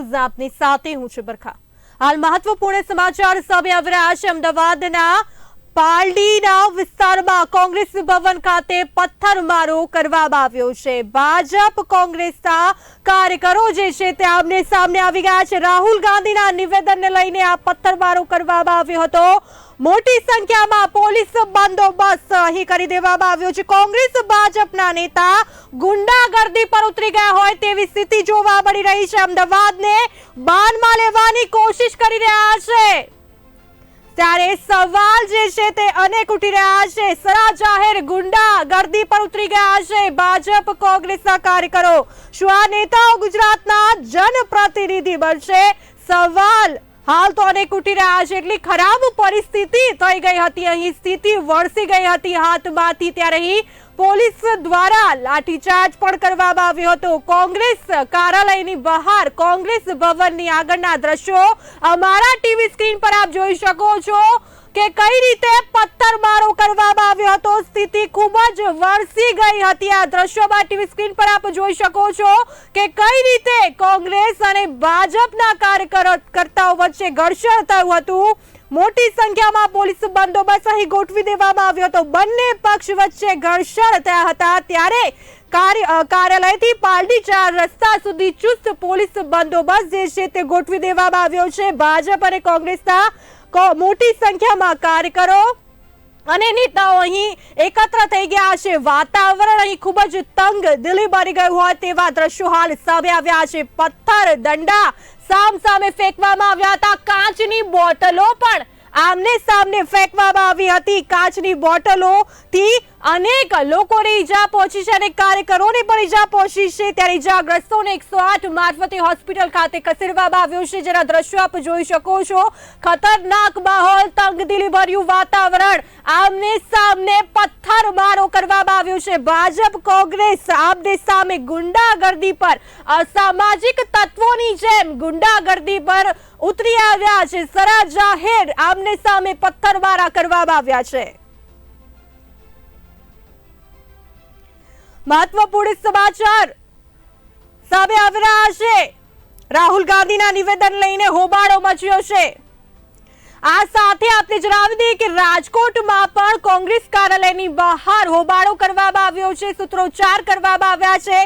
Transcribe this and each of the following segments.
News આપની સાથે હું છું બરખા. હાલ મહત્વપૂર્ણ સમાચાર સામે આવી રહ્યા છે. અમદાવાદના પાલડીના વિસ્તારમાં કોંગ્રેસ ભવન ખાતે પથ્થરમારો કરવામાં આવ્યો છે. ભાજપ કોંગ્રેસના કાર્યકરો જે છે તે આમને સામને આવી ગયા છે. રાહુલ ગાંધીના નિવેદનને લઈને આ પથ્થરમારો કરવામાં આવ્યો હતો. મોટી સંખ્યામાં પોલીસ બંદોબસ્ત અહીં કરી દેવામાં આવ્યો છે. કોંગ્રેસ ભાજપના નેતા ગુંડાગર્દી પર ઉતરી ગયા હોય તેવી સ્થિતિ જોવા મળી રહી છે. અમદાવાદને બાનમાં લેવાની કોશિશ કરી રહ્યા છે. ત્યારે સવાલ જે છે તે અનેક ઉઠી રહ્યા છે. સરા જાહેર ગુંડા ગર્દી પર ઉતરી ગયા છે. ભાજપ કોંગ્રેસના કાર્યકરો, શું આ નેતાઓ ગુજરાતના જનપ્રતિનિધિ બનશે? સવાલ. હાલ તો અનેક ઉઠી રહ્યા છે. એટલી ખરાબ પરિસ્થિતિ થઈ ગઈ હતી. અહીં સ્થિતિ વળસી ગઈ હતી હાથમાંથી. ત્યારે અહીં પોલીસ દ્વારા લાઠીચાર્જ પણ કરવામાં આવ્યો હતો. કોંગ્રેસ કાર્યાલયની બહાર કોંગ્રેસ ભવનની આગળના દ્રશ્યો અમારા ટીવી સ્ક્રીન પર આપ જોઈ શકો છો કે કઈ રીતે પથ્થરમારો કરવામાં આવ્યો હતો. સ્થિતિ ખૂબ જ વરસી ગઈ હતી. આ દ્રશ્યોમાં ટીવી સ્ક્રીન પર આપ જોઈ શકો છો કે કઈ રીતે કોંગ્રેસ અને ભાજપના કાર્યકર્તાઓ વચ્ચે ઘર્ષણ થયું હતું. મોટી સંખ્યામાં પોલીસ બંદોબસ્ત અહીં ગોઠવી દેવામાં આવ્યો હતો. બંને પક્ષ વચ્ચે ઘર્ષણ થયા હતા. ત્યારે કાર્ય કાર્યાલયથી પાલડી ચાર રસ્તા સુધી ચુસ્ત પોલીસ બંદોબસ્ત જે છે તે ગોઠવી દેવામાં આવ્યો છે. ભાજપ અને કોંગ્રેસના મોટી સંખ્યામાં કાર્યકરો અને નેતાઓ અહીં એકત્ર થઈ ગયા છે. વાતાવરણ અહીં ખૂબ જ તંગ દિલ્હી બની ગયું હોય તેવા દ્રશ્યો હાલ સામે આવ્યા છે. પથ્થર, દંડા સામ સામે ફેંકવામાં આવ્યા હતા કાચની બોટલો પણ આમને સામને ફેંકવામાં આવી હતી. કાચની બોટલો થી અનેક લોકોને ઈજા પહોંચી છે અને કાર્યકરોને પણ ઈજા પહોંચી છે. ત્યારે ઈજાગ્રસ્તોને એકસો આઠ મારફતે હોસ્પિટલ ખાતે ખસેડવામાં આવ્યો છે. જેના દ્રશ્યો આપ જોઈ શકો છો. ખતરનાક માહોલ તંગદિલી ભર્યું વાતાવરણ, આમને સામને પથ્થરમારો કરવામાં આવ્યો છે. ભાજપ, કોંગ્રેસ આમને સામે ગુંડાગર્દી પર અસામાજિક તત્વોની જેમ ગુંડાગર્દી પર ઉતરી આવ્યા છે. સરા જાહેર આમને સામે પથ્થરમારા કરવામાં આવ્યા છે. મહત્વપૂર્ણ સમાચાર સામે આવી રહ્યા છે. રાહુલ ગાંધીના નિવેદન લઈને હોબાળો મચ્યો છે. આ સાથે આપણે જણાવી દઈએ કે રાજકોટમાં પણ કોંગ્રેસ કાર્યાલયની બહાર હોબાળો કરવામાં આવ્યો છે. સૂત્રોચ્ચાર કરવામાં આવ્યા છે.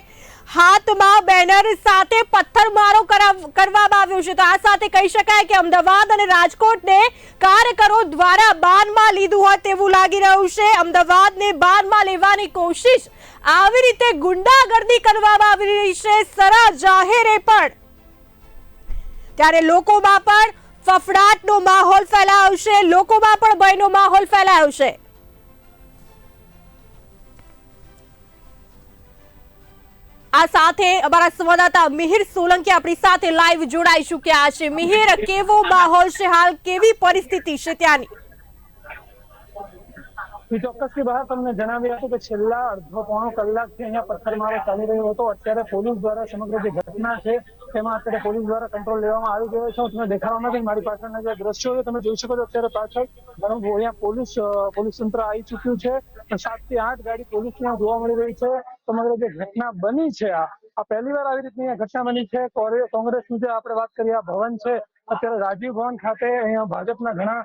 હાથમાં બેનર સાથે પથ્થરમારો કરાવ- કરવામાં આવ્યો છે. તો આ સાથે કહી શકાય કે અમદાવાદ અને રાજકોટને કાર્યકરો દ્વારા બાનમાં લીધું હોય તેવું લાગી રહ્યું છે. અમદાવાદને બાનમાં લેવાની કોશિશ આવી રીતે ગુંડાગર્દી કરવામાં આવી રહી છે. સરા જાહેરે પણ. ત્યારે લોકોમાં પણ ફફડાટનો માહોલ ફેલાયો છે. લોકોમાં પણ ભયનો માહોલ ફેલાયો છે. આ સાથે અમારા સંવાદદાતા મિહિર સોલંકી આપણી સાથે લાઈવ જોડાઈ ચૂક્યા છે. મિહિર, કેવો માહોલ છે હાલ? કેવી પરિસ્થિતિ છે ત્યાંની? ચોક્કસથી બહાર તમને જણાવી હતું કે છેલ્લા અડધો પોણો કલાકથી અહીંયા પથ્થરમારો ચાલી રહ્યો હતો. અત્યારે પોલીસ દ્વારા સમગ્ર જે ઘટના છે, તેમાં અત્યારે પોલીસ દ્વારા કંટ્રોલ લેવામાં આવી ગયો છે. હું તમને દેખાડવા નથી, મારી પાછળના જે દ્રશ્યો છે, તમે જોઈ શકો છો અત્યારે પાછળ. ઘણું અહીંયા પોલીસ પોલીસ તંત્ર આવી ચૂક્યું છે. સાતથી આઠ ગાડી પોલીસ ત્યાં જોવા મળી રહી છે. સમગ્ર જે ઘટના બની છે, આ પહેલી વાર આવી રીતની ઘટના બની છે. કોંગ્રેસની જે આપણે વાત કરીએ, આ ભવન છે અત્યારે રાજીવ ભવન ખાતે અહીંયા ભાજપના ઘણા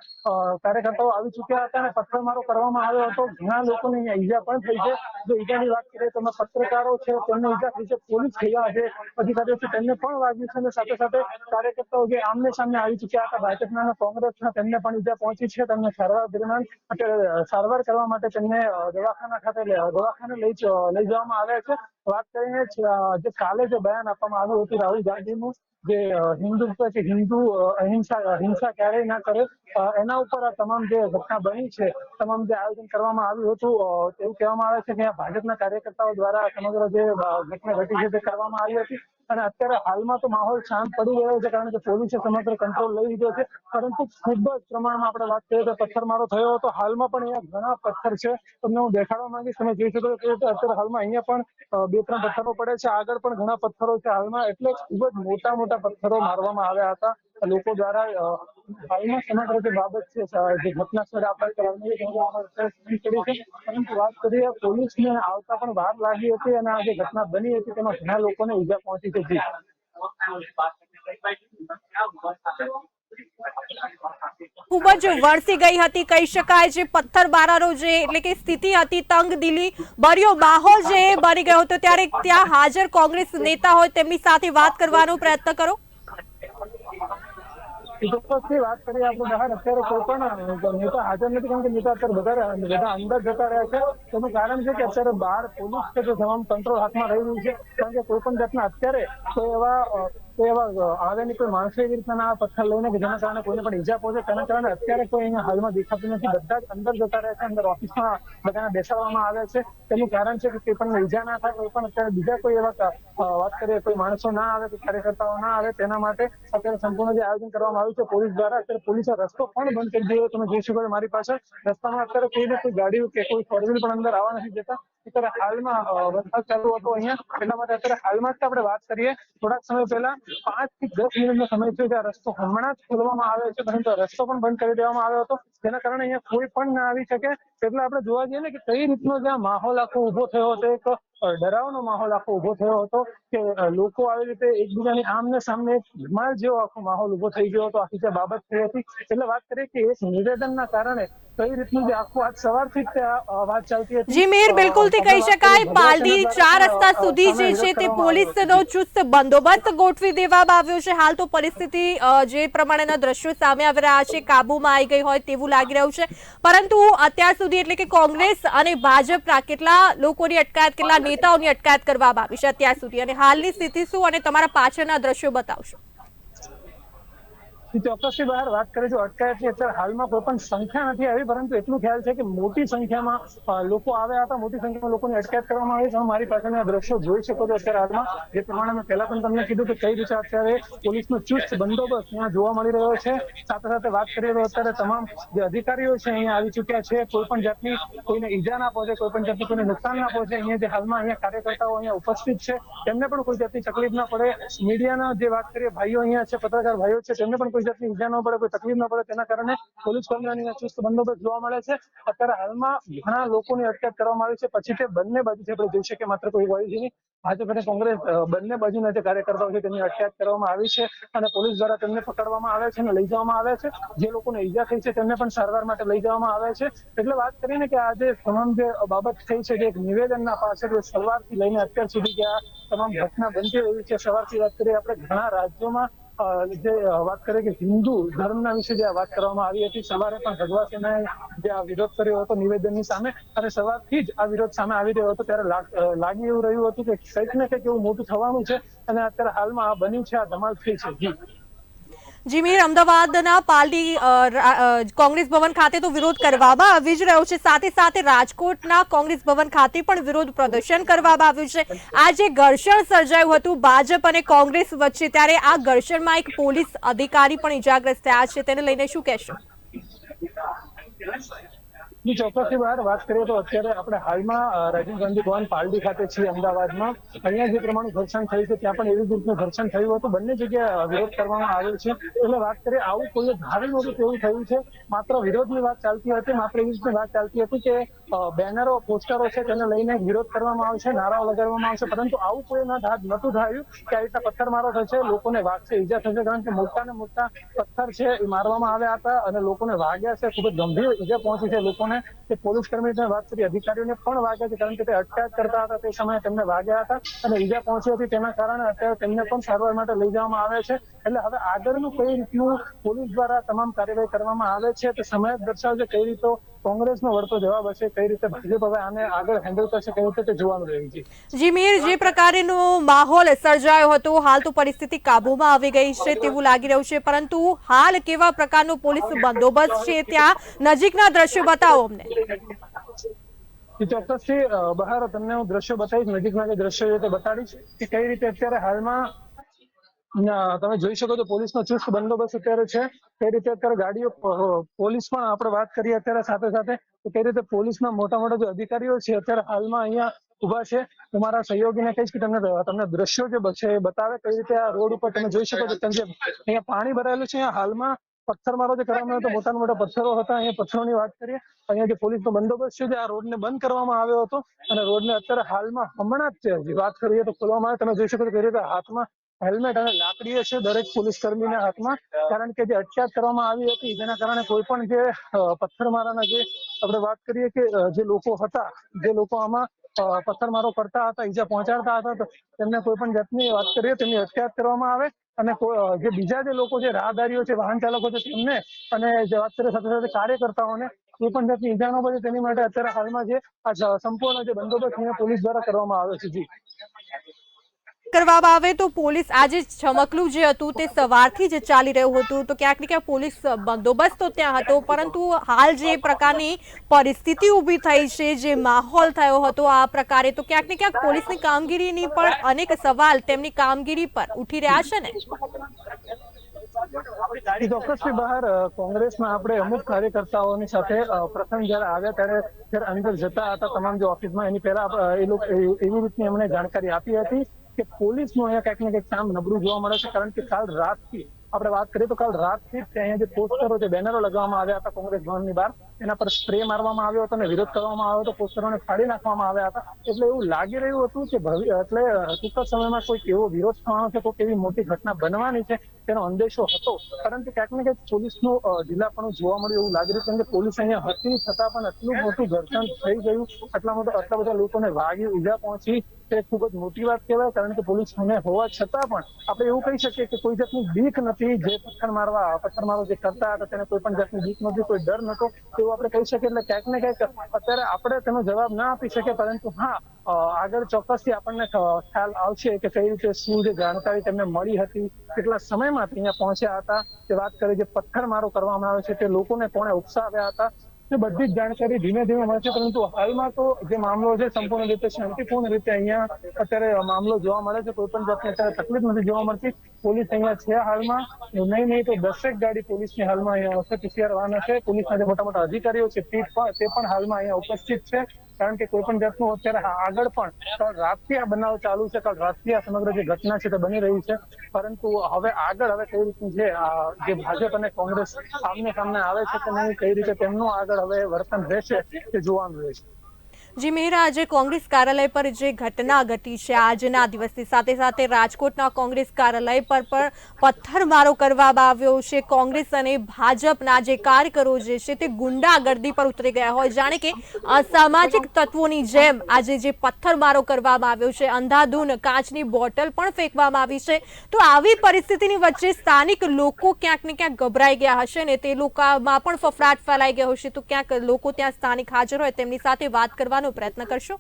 કાર્યકર્તાઓ આવી ચૂક્યા હતા અને પથ્થરમારો કરવામાં આવ્યો હતો. ઘણા લોકોને અહીંયા ઈજા પણ થઈ છે. જો ઈજાની વાત કરીએ તો પત્રકારો છે, તેમને ઈજા થઈ છે, પોલીસ થયા છે, અધિકારીઓ છે, તેમને પણ વાગ્યું છે અને સાથે સાથે કાર્યકર્તાઓ જે આમને સામને આવી ચૂક્યા હતા, ભાજપના અને કોંગ્રેસના, તેમને પણ ઈજા પહોંચી છે. તેમને સારવાર દરમિયાન અત્યારે સારવાર કરવા માટે તેમને દવાખાના ખાતે દવાખાને લઈ લઈ જવામાં આવ્યા છે. વાત કરીને જે કાલે જે બયાન આપવામાં આવ્યું હતું રાહુલ ગાંધીનું જે હિન્દુત્વ કે હિન્દુ અહિંસા અહિંસા હિંસા ક્યારેય ના કરે. એના ઉપર આ તમામ જે ઘટના બની છે, તમામ જે આયોજન કરવામાં આવ્યું હતું એવું કહેવામાં આવે છે કે ભાજપના કાર્યકર્તાઓ દ્વારા સમગ્ર જે ઘટના ઘટી છે તે કરવામાં આવી હતી. અને અત્યારે હાલમાં તો માહોલ શાંત પડી ગયો છે કારણ કે પોલીસે સમગ્ર કંટ્રોલ લઈ લીધો છે. પરંતુ ખૂબ જ પ્રમાણમાં આપણે વાત કરીએ તો પથ્થરમારો થયો હતો. હાલમાં પણ અહીંયા ઘણા પથ્થર છે. તમને હું દેખાડવા માંગીશ, તમે જોઈ શકો કે અત્યારે હાલમાં અહીંયા પણ બે ત્રણ પથ્થરો પડે છે. આગળ પણ ઘણા પથ્થરો છે હાલમાં. એટલે ખૂબ જ મોટા મોટા પથ્થરો મારવામાં આવ્યા હતા. લોકો દ્વારા હાલમાં સમગ્ર જે બાબત છે જે ઘટના સ્થળે આપણે સ્પીડ કરી છે પરંતુ વાત કરીએ, પોલીસને આવતા પણ વાર લાગી હતી અને આ જે ઘટના બની હતી, તેમાં ઘણા લોકોને ઈજા પહોંચી હતી. ખૂબ જ વરસી ગઈ હતી, કહી શકાય, જે પથ્થરબારાનો જે, એટલે કે સ્થિતિ હતી તંગ દિલી બર્યો માહોલ જે બની ગયો હતો, ત્યારે ત્યાં હાજર કોંગ્રેસ નેતા હોય, તેમની સાથે વાત કરવાનો પ્રયત્ન કરો. ચોક્કસથી વાત કરીએ આપણે બહાર. અત્યારે કોઈ પણ નેતા હાજર નથી કારણ કે નેતા અત્યારે બધા બધા અંદર જતા રહ્યા છે. તેનું કારણ છે કે અત્યારે બહાર પોલીસ છે તે તમામ કંટ્રોલ હાથમાં રહી રહ્યું છે. કારણ કે કોઈ પણ જાતના અત્યારે કોઈ એવા કોઈ એવા આવે નહીં કોઈ માણસો એવી રીતના પથ્થર લઈને કે જેના કારણે કોઈને પણ ઈજા પહોંચે, તેના કારણે અત્યારે કોઈ અહીંયા હાલમાં દેખાતું નથી. બધા જ અંદર જતા રહે છે, અંદર ઓફિસમાં બધાને બેસાડવામાં આવે છે. તેનું કારણ છે કે કોઈ પણ ઈજા ના થાય, કોઈ પણ અત્યારે બીજા કોઈ એવા વાત કરીએ, કોઈ માણસો ના આવે કે કાર્યકર્તાઓ ના આવે, તેના માટે અત્યારે સંપૂર્ણ જે આયોજન કરવામાં આવ્યું છે, પોલીસ દ્વારા અત્યારે પોલીસે રસ્તો પણ બંધ કરી દીધો. તમે જોઈ શકો મારી પાસે રસ્તામાં અત્યારે કોઈને કોઈ ગાડીઓ કે કોઈ ફોર પણ અંદર આવવા નથી દેતા. અત્યારે હાલમાં વરસાદ ચાલુ હતો અહીંયા. એટલા માટે અત્યારે હાલમાં જ આપણે વાત કરીએ. થોડાક સમય પહેલા, પાંચથી દસ મિનિટનો સમય થયો છે રસ્તો હમણાં જ ખોલવામાં આવ્યો છે, પરંતુ રસ્તો પણ બંધ કરી દેવામાં આવ્યો હતો. જેના કારણે અહીંયા કોઈ પણ ના આવી શકે. એટલે આપણે જોવા જઈએ ને કે કઈ રીતનો જ્યાં માહોલ આખો ઊભો થયો હતો, એક ડરાવનો માહોલ આખો ઊભો થયો હતો કે લોકો આવી રીતે એકબીજાની આમને સામે ધમાલ જેવો આખો માહોલ ઊભો થઈ ગયો હતો. આખી જે બાબત થઈ હતી. એટલે વાત કરીએ કે એક નિવેદનના કારણે કઈ રીતનું જે આખું આજ સવારથી જ તે આ, અ, વાત ચાલતી હતી. જી મીર બિલકુલથી કહી શકાય પાલડી ચાર રસ્તા સુધી જે છે તે પોલીસનો ચુસ્ત બંદોબસ્ત ગોઠવી દેવામાં આવ્યો છે. હાલ તો પરિસ્થિતિ જે પ્રમાણેના દ્રશ્યો સામે આવી રહ્યા છે કાબુમાં આવી ગઈ હોય તેવું લાગી રહ્યું છે. પરંતુ અત્યાર સુધી એટલે કે કોંગ્રેસ અને ભાજપ કેટલા લોકોની અટકાયત કેટલા નેતાઓની અટકાયત કરવામાં આવી છે. અત્યાર સુધી અને હાલની સ્થિતિ શું અને તમારા પાછળના દ્રશ્યો બતાવશો. ચોક્કસથી બહાર વાત કરીએ તો અટકાયતની અત્યારે હાલમાં કોઈ પણ સંખ્યા નથી આવી, પરંતુ એટલું ખ્યાલ છે કે મોટી સંખ્યામાં લોકો આવ્યા હતા. મોટી સંખ્યામાં લોકોની અટકાયત કરવામાં આવી છે. મારી પાસેના દ્રશ્યો જોઈ શકો છો અત્યારે હાલમાં. જે પ્રમાણે મેં પહેલા પણ તમને કીધું કે કઈ રીતે અત્યારે પોલીસનો ચુસ્ત બંદોબસ્ત ત્યાં જોવા મળી રહ્યો છે. સાથે સાથે વાત કરીએ તો અત્યારે તમામ જે અધિકારીઓ છે અહીંયા આવી ચુક્યા છે. કોઈ પણ જાતની કોઈને ઈજા ના પહોંચે, કોઈ પણ જાતની કોઈને નુકસાન ના પહોંચે, અહીંયા જે હાલમાં અહીંયા કાર્યકર્તાઓ અહીંયા ઉપસ્થિત છે, તેમને પણ કોઈ જાતની તકલીફ ના પડે. મીડિયાના જે વાત કરીએ, ભાઈઓ અહીંયા છે, પત્રકાર ભાઈઓ છે, તેમને પણ કોઈ જાતની ઈજા ન પડે, કોઈ તકલીફ ન પડે, તેના કારણે પોલીસ કર્મીઓની ચુસ્ત બંદોબસ્ત જોવા મળે છે. અત્યારે હાલમાં ઘણા લોકોની અટકાયત કરવામાં આવી છે. પછી તે બંને બાજુથી આપણે જોઈ શકીએ. માત્ર કોઈ નહીં. ભાજપ અને કોંગ્રેસ બંને બાજુના જે કાર્યકર્તાઓ છે, તેમની અટકાયત કરવામાં આવી છે અને પોલીસ દ્વારા તેમને પકડવામાં આવે છે અને લઈ જવામાં આવે છે. જે લોકોને ઈજા થઈ છે, તેમને પણ સારવાર માટે લઈ જવામાં આવે છે. એટલે વાત કરીને કે આજે તમામ જે બાબત થઈ છે, જે એક નિવેદનના પાછળ સવારથી લઈને અત્યાર સુધી કે આ તમામ ઘટના બનતી રહી છે, સવારથી વાત કરીએ આપણે ઘણા રાજ્યોમાં જે વાત કરીએ કે હિન્દુ ધર્મના વિશે જે વાત કરવામાં આવી હતી, સવારે પણ ભગવા સેનાએ જે આ વિરોધ કર્યો હતો નિવેદનની સામે, અને સવારથી જ આ વિરોધ સામે આવી રહ્યો હતો, ત્યારે લાગી એવું રહ્યું હતું કે કંઈક ને કંઈક એવું મોટું થવાનું છે, અને અત્યારે હાલમાં આ બન્યું છે, આ ધમાલ થઈ છે. જી. જી, મીર, અમદાવાદના પાલડી કોંગ્રેસ ભવન ખાતે તો વિરોધ કરવામાં આવી જ રહ્યો છે. સાથે સાથે રાજકોટના કોંગ્રેસ ભવન ખાતે પણ વિરોધ પ્રદર્શન કરવામાં આવ્યું છે. આ જે ઘર્ષણ સર્જાયું હતું ભાજપ અને કોંગ્રેસ વચ્ચે, ત્યારે આ ઘર્ષણમાં એક પોલીસ અધિકારી પણ ઇજાગ્રસ્ત થયા છે. તેને લઈને શું કહેશો? ની ચોક્કસથી બહાર વાત કરીએ તો અત્યારે આપણે હાલમાં રાજીવ ગાંધી ભવન પાલડી ખાતે છીએ અમદાવાદમાં. અહીંયા જે પ્રમાણે ઘર્ષણ થયું છે, ત્યાં પણ એવી રીતનું ઘર્ષણ થયું હતું. બંને જગ્યાએ વિરોધ કરવામાં આવ્યો છે. એટલે વાત કરીએ, આવું કોઈ ધારી નહોતું તેવું થયું છે. માત્ર વિરોધની વાત ચાલતી હતી, માત્ર એવી રીતની વાત ચાલતી હતી કે બેનરો, પોસ્ટરો છે, તેને લઈને વિરોધ કરવામાં આવશે નારાઓ લગાડવામાં આવશે પરંતુ આવું કોઈ નહોતું થયું કે આવી રીતે પથ્થરમારો થશે, લોકોને વાગશે, ઈજા થશે, કારણ કે મોટા ને મોટા પથ્થર છે, એ મારવામાં આવ્યા હતા અને લોકોને વાગ્યા છે, ખૂબ જ ગંભીર ઈજા પહોંચી છે લોકોને. તે પોલીસ કર્મી વાત કરી, અધિકારીઓને પણ વાગ્યા છે, કારણ કે તે અટકાયત કરતા હતા તે સમયે તેમને વાગ્યા હતા અને ઈજા પહોંચી હતી તેના કારણે અત્યારે તેમને પણ સારવાર માટે લઈ જવામાં આવે છે. એટલે હવે આગળનું કઈ રીતનું પોલીસ દ્વારા તમામ કાર્યવાહી કરવામાં આવે છે તે સમય દર્શાવશે કઈ રીતો કોંગ્રેસનો વળતો જવાબ હશે કઈ રીતે ભાજપ હવે આને આગળ હેન્ડલ કરશે કઈ રીતે તે જોવાનું રહ્યું છે? જી મીર જે પ્રકારનો માહોલ સર્જાયો હતો હાલ તો પરિસ્થિતિ કાબુમાં આવી ગઈ છે તેવું લાગી રહ્યું છે પરંતુ હાલ કેવા પ્રકારનો પોલીસ બંદોબસ્ત છે ત્યાં? નજીકના દ્રશ્યો બતાવો અમને. ચોક્કસથી બહાર તમને હું દ્રશ્યો બતાવીશ નજીકના જે દ્રશ્યો છે તે બતાડીશ કે કઈ રીતે અત્યારે હાલમાં તમે જોઈ શકો છો, પોલીસનો ચુસ્ત બંદોબસ્ત અત્યારે છે. તે રીતે અત્યારે ગાડીઓ પોલીસ પણ આપણે વાત કરીએ અત્યારે સાથે સાથે, તે રીતે પોલીસના મોટા મોટા જે અધિકારીઓ છે, અત્યારે હાલમાં અહીંયા ઊભા છે. હું મારા સહયોગીને કહીશ કે તમને તમને દ્રશ્યો જે છે એ બતાવે કઈ રીતે આ રોડ ઉપર તમે જોઈ શકો છો કેમ કે અહીંયા પાણી ભરાયેલું છે, અહીંયા હાલમાં પથ્થરમારો જે કરવામાં આવ્યો મોટા મોટા પથ્થરો હતા, અહીંયા પથ્થરોની વાત કરીએ, અહીંયા જે પોલીસનો બંદોબસ્ત છે આ રોડને બંધ કરવામાં આવ્યો હતો, અને રોડને અત્યારે હાલમાં હમણાં જ વાત કરીએ તો ખોલવામાં આવે, તમે જોઈ શકો છો કઈ રીતે હાથમાં હેલ્મેટ અને લાકડીઓ છે દરેક પોલીસ કર્મીના હાથમાં. કારણ કે જે અટકાયત કરવામાં આવી હતી, જેના કારણે કોઈ પણ જે પથ્થરમારાના જે, આપણે વાત કરીએ કે જે લોકો હતા, જે લોકો આમાં પથ્થરમારો કરતા હતા, ઈજા પહોંચાડતા હતા તેમને કોઈ પણ જાતની વાત કરીએ, તેમની અટકાયત કરવામાં આવે. અને જે બીજા જે લોકો છે રાહદારીઓ છે, વાહન ચાલકો છે, તેમને અને જે વાત કરીએ સાથે સાથે કાર્યકર્તાઓને કોઈ પણ જાતની ઈજા ન પડે, તેની માટે અત્યારે હાલમાં જે આ સંપૂર્ણ જે બંદોબસ્ત પોલીસ દ્વારા કરવામાં આવે છે. જી. કરવામાં આવે તો પોલીસ આજે ચમકલું જે હતું તે સવારથી જ ચાલી રહ્યું હતું. તો ક્યાંક ને ક્યાંક પોલીસ બંદોબસ્ત તો ત્યાં હતો, પરંતુ હાલ જે પ્રકારની પરિસ્થિતિ ઊભી થઈ છે, જે માહોલ થયો હતો આ પ્રકારે, તો ક્યાંક ને ક્યાંક પોલીસની કામગીરીની પણ અનેક સવાલ તેમની કામગીરી પર ઉઠી રહ્યા છે ને. ચોક્કસથી બહાર કોંગ્રેસના આપણે અમુક કાર્યકર્તાઓની સાથે પ્રથમ જયારે આવ્યા ત્યારે, જ્યારે અંદર જતા હતા તમામ જે ઓફિસમાં, એની પહેલા એવી રીતની એમણે જાણકારી આપી હતી. કે પોલીસનું અહીંયા કંઈક ને કંઈક કામ નબળું જોવા મળે છે, કારણ કે કાલ રાતથી, આપણે વાત કરીએ તો કાલ રાતથી જ અહીંયા જે પોસ્ટરો જે બેનરો લગાવવામાં આવ્યા હતા કોંગ્રેસ ભવનની બહાર. એના પર સ્પ્રે મારવામાં આવ્યો હતો અને વિરોધ કરવામાં આવ્યો હતો, પોસ્ટરોને ફાડી નાખવામાં આવ્યા હતા. એટલે એવું લાગી રહ્યું હતું કે ભવિ, એટલે ટૂંક સમયમાં કોઈક એવો વિરોધ થવાનો છે, કોઈક એવી મોટી ઘટના બનવાની છે, તેનો અંદેશો હતો. પરંતુ ક્યાંક ને ક્યાંક પોલીસનું ઢીલાપણું જોવા મળ્યું એવું લાગી રહ્યું કે પોલીસ અહીંયા હતી, છતાં પણ એટલું મોટું ઘર્ષણ થઈ ગયું. આટલા મોટા, આટલા બધા લોકોને વાગી ઈજા પહોંચી, તે ખૂબ જ મોટી વાત કહેવાય, કારણ કે પોલીસ મને હોવા છતાં પણ આપણે એવું કહી શકીએ કે કોઈ જાતની બીક નથી, જે પથ્થર મારવા, પથ્થર મારો જે કરતા હતા, તેને કોઈ પણ જાતની બીક નથી કોઈ ડર નતો તેવું આપણે કહી શકીએ એટલે ક્યાંક ને ક્યાંક અત્યારે આપણે તેનો જવાબ ના આપી શકીએ, પરંતુ હા આગળ ચોક્કસથી આપણને ખ્યાલ આવશે કે કઈ રીતે શું જે જાણકારી તેમને મળી હતી, કેટલા સમયમાં અહીંયા પહોંચ્યા હતા, તે વાત કરી જે પથ્થરમારો કરવામાં આવે છે, તે લોકોને કોણે ઉકસાવ્યા હતા. તે બધી જ જાણકારી ધીમે ધીમે મળશે પરંતુ હાલમાં તો જે મામલો છે, સંપૂર્ણ રીતે શાંતિપૂર્ણ રીતે અહીંયા અત્યારે મામલો જોવા મળે છે, કોઈ પણ જાતની અત્યારે તકલીફ નથી જોવા મળતી. પોલીસ અહીંયા છે હાલમાં. નહીં નહીં, તો દસેક ગાડી પોલીસની હાલમાં અહીંયા આવશે પીસીઆર વાહન હશે પોલીસના જે મોટા મોટા અધિકારીઓ છે, તે પણ તે પણ હાલમાં અહીંયા ઉપસ્થિત છે. કારણ કે કોઈ પણ જાતનું અત્યારે આગળ પણ કાલ આ બનાવ ચાલુ છે કાલ રાતથી આ સમગ્ર જે ઘટના છે તે બની રહી છે. પરંતુ હવે આગળ હવે કઈ રીતનું છે જે ભાજપ અને કોંગ્રેસ આમને સામને આવે છે કે કઈ રીતે તેમનું આગળ હવે વર્તન રહેશે તે જોવાનું રહેશે. જી મેહરા, આજે કોંગ્રેસ કાર્યાલય પર જે ઘટના ઘટી છે, આજના દિવસની સાથે સાથે રાજકોટના કોંગ્રેસ કાર્યાલય પર પણ પથ્થરમારો કરવામાં આવ્યો છે. કોંગ્રેસ અને ભાજપના જે કાર્યકરો જે છે તે ગુંડાગર્દી પર ઉતરી ગયા હોય. જાણે કે અસામાજિક તત્વોની જેમ આજે જે પથ્થરમારો કરવામાં આવ્યો છે, અંધાધૂન કાચની બોટલ પણ ફેંકવામાં આવી છે. તો આવી પરિસ્થિતિની વચ્ચે સ્થાનિક લોકો ક્યાંક ને ક્યાંક ગભરાઈ ગયા હશે ને તે લોકોમાં પણ ફફડાટ ફેલાઈ ગયો હશે. તો ક્યાંક લોકો ત્યાં સ્થાનિક હાજર હોય તેમની સાથે વાત કરવાનો પ્રયત્ન કરશો?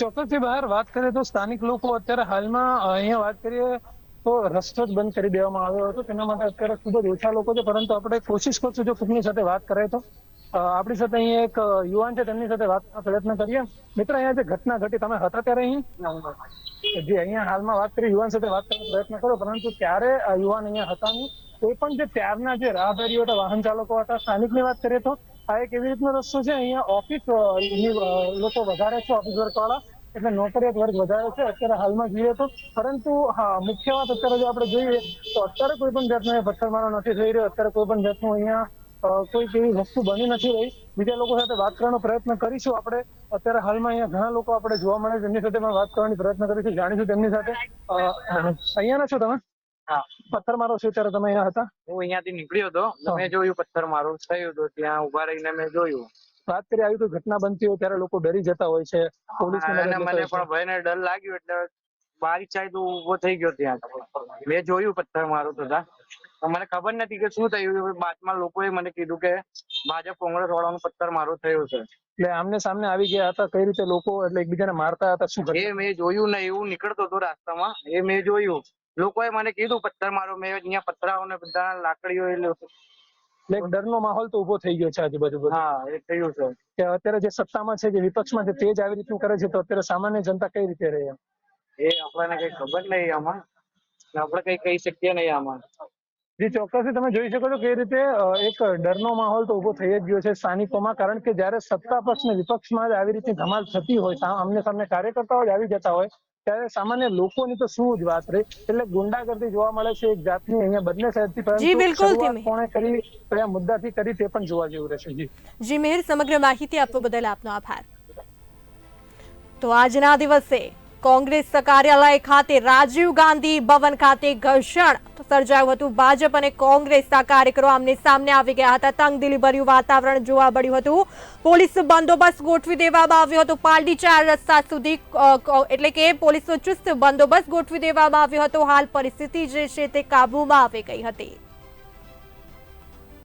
ચોક્કસથી બહાર વાત કરીએ તો સ્થાનિક લોકો અત્યારે હાલમાં અહીંયા વાત કરીએ તો રસ્તો જ બંધ કરી દેવામાં આવ્યો હતો. તેના માટે અત્યારે ખૂબ જ ઓછા લોકો છે, પરંતુ આપણે કોશિશ કરશું જો કોકની સાથે વાત કરે તો. આપણી સાથે અહીંયા એક યુવાન છે, તેમની સાથે વાત પ્રયત્ન કરીએ. મિત્ર, અહીંયા જે ઘટના ઘટી, તમે હતા ત્યારે અહીં? જે, અહીંયા હાલમાં વાત કરી, યુવાન સાથે વાત કરવાનો પ્રયત્ન કરો, પરંતુ ત્યારે યુવાન અહીંયા હતા નહીં. કોઈ પણ જે ત્યારના જે રાહદારીઓ હતા વાહન ચાલકો હતા, સ્થાનિકની વાત કરીએ તો આ એક એવી રીતનો રસ્તો છે, અહીંયા ઓફિસ લોકો વધારે છે ઓફિસ વર્ક વાળા, એટલે નોકરિયાત વર્ગ વધારે છે, અત્યારે હાલમાં જોઈએ તો. પરંતુ, હા, મુખ્ય વાત અત્યારે જો આપણે જોઈએ, તો અત્યારે કોઈ પણ જાતનો પથ્થરમારો નથી થઈ રહ્યો, અત્યારે કોઈ પણ જાતનું અહીંયા કોઈ એવી વસ્તુ બની નથી રહી. બીજા લોકો સાથે વાત કરવાનો પ્રયત્ન કરીશું આપણે. અત્યારે હાલમાં અહીંયા ઘણા લોકો આપણે જોવા મળે છે તેમની સાથે પણ વાત કરવાની પ્રયત્ન કરીશું, જાણીશું તેમની સાથે. અહીંયા અહીંયાના છો તમે? હા. પથ્થરમારો છે ત્યારે તમે અહીંયા હતા? હું અહીંયાથી નીકળ્યો હતો. મેં જોયું પથ્થર મારું થયું તો ત્યાં ઊભા રહીને મેં જોયું. વાત કરી આવી કોઈ ઘટના બનતી હોય ત્યારે લોકો ડરી જતા હોય છે પોલીસ મને પણ ભય ને ડર લાગ્યો એટલે બારી ચાઈ તો ઊભો થઈ ગયો ત્યાં. મેં જોયું પથ્થર મારો થતા તો મને ખબર નથી કે શું થયું. બાદમાં લોકોએ મને કીધું કે ભાજપ કોંગ્રેસ વાળાનું પથ્થર મારું થયું છે. છે એટલે આમને સામને આવી ગયા હતા કઈ રીતે લોકો એટલે એકબીજાને મારતા હતા શું એ મેં જોયું ને એવું નીકળતો હતો રાસ્તામાં. એ મેં જોયું. લોકોએ મને કીધું પથ્થર મારો મેં અહીંયા પથરાઓ ને બધા લાકડીઓ એટલે એક ડરનો માહોલ તો ઊભો થઈ ગયો છે આજુબાજુ હા એ થયું છે. કે અત્યારે જે સત્તામાં છે જે વિપક્ષમાં છે તે જ આવી રીતનું કરે છે તો અત્યારે સામાન્ય જનતા કઈ રીતે રહે એ આપણને કઈ ખબર નહીં આમાં. આપણે કઈ કહી શકીએ નહીં આમાં. જે ચોક્કસથી તમે જોઈ શકો છો કે રીતે એક ડરનો માહોલ તો ઊભો થઈ જ ગયો છે સ્થાનિકોમાં કારણ કે જ્યારે સત્તા પક્ષ ને વિપક્ષમાં જ આવી રીતની ધમાલ થતી હોય અમને આમને સામને કાર્યકર્તાઓ જ આવી જતા હોય ત્યારે સામાન્ય લોકોની તો શું જ વાત રહી? એટલે ગુંડાગર્દી જોવા મળે છે એક જાતની અહીંયા બંને સાઈડથી પરંતુ કોણે કરી કયા મુદ્દાથી કરી તે પણ જોવા જેવું રહેશે જી. જી મેહર સમગ્ર માહિતી આપવા બદલ આપનો આભાર. તો આજના દિવસે કોંગ્રેસ કાર્યાલય ખાતે રાજીવ ગાંધી ભવન ખાતે ઘર્ષણ. સર્જાયું હતું ભાજપ અને કોંગ્રેસના કાર્યકરો આમને સામને આવી ગયા હતા. તંગદિલીભર્યું વાતાવરણ જોવા મળ્યું હતું. પોલીસ બંદોબસ્ત ગોઠવી દેવામાં આવ્યો હતો. પાલડી ચાર રસ્તા સુધી એટલે કે પોલીસનો ચુસ્ત બંદોબસ્ત ગોઠવી દેવામાં આવ્યો હતો. હાલ પરિસ્થિતિ જે છે તે કાબૂમાં આવી ગઈ હતી.